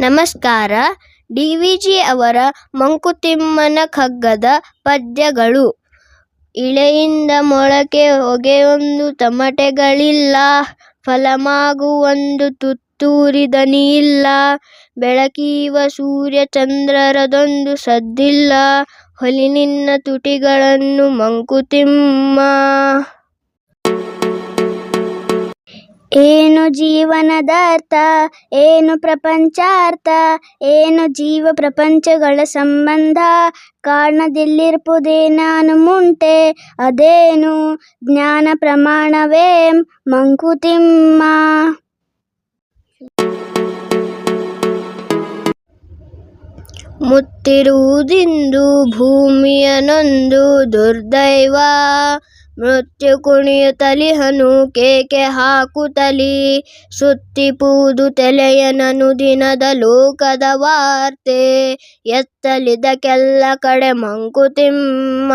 ನಮಸ್ಕಾರ. D V G ಅವರ ಮಂಕುತಿಮ್ಮನ ಕಗ್ಗದ ಪದ್ಯಗಳು. ಇಳೆಯಿಂದ ಮೊಳಕೆ ಹೊಗೆಯೊಂದು ತಮಟೆಗಳಿಲ್ಲ ಫಲಮಾಗುವೊಂದು ತುತ್ತೂರಿ ದನಿಯಿಲ್ಲ ಬೆಳಕೀವ ಸೂರ್ಯ ಚಂದ್ರರದೊಂದು ಸದ್ದಿಲ್ಲ ಹೊಲಿನಿನ್ನ ತುಟಿಗಳನ್ನು ಮಂಕುತಿಮ್ಮ. ಏನು ಜೀವನದ ಅರ್ಥ ಏನು ಪ್ರಪಂಚಾರ್ಥ, ಏನು ಜೀವ ಪ್ರಪಂಚಗಳ ಸಂಬಂಧ ಕಾರಣದಿಲ್ಲಿರ್ಪುದೇ ನಾನು ಮುಂಟೆ, ಅದೇನು ಜ್ಞಾನ ಪ್ರಮಾಣವೇ ಮಂಕುತಿಮ್ಮ. ಮುತ್ತಿರುವುದಿಂದು ಭೂಮಿಯ ನೊಂದು ದುರ್ದೈವ ಮೃತ್ಯು ಕುಣಿಯುತ್ತಲಿಹನು ಕೇಕೆ ಹಾಕುತ್ತಲಿ ಸುತ್ತಿಪೂದು ತಲೆಯನನು ದಿನದ ಲೋಕದ ವಾರ್ತೆ ಎತ್ತಲಿದಕ್ಕೆಲ್ಲ ಕಡೆ ಮಂಕುತಿಮ್ಮ.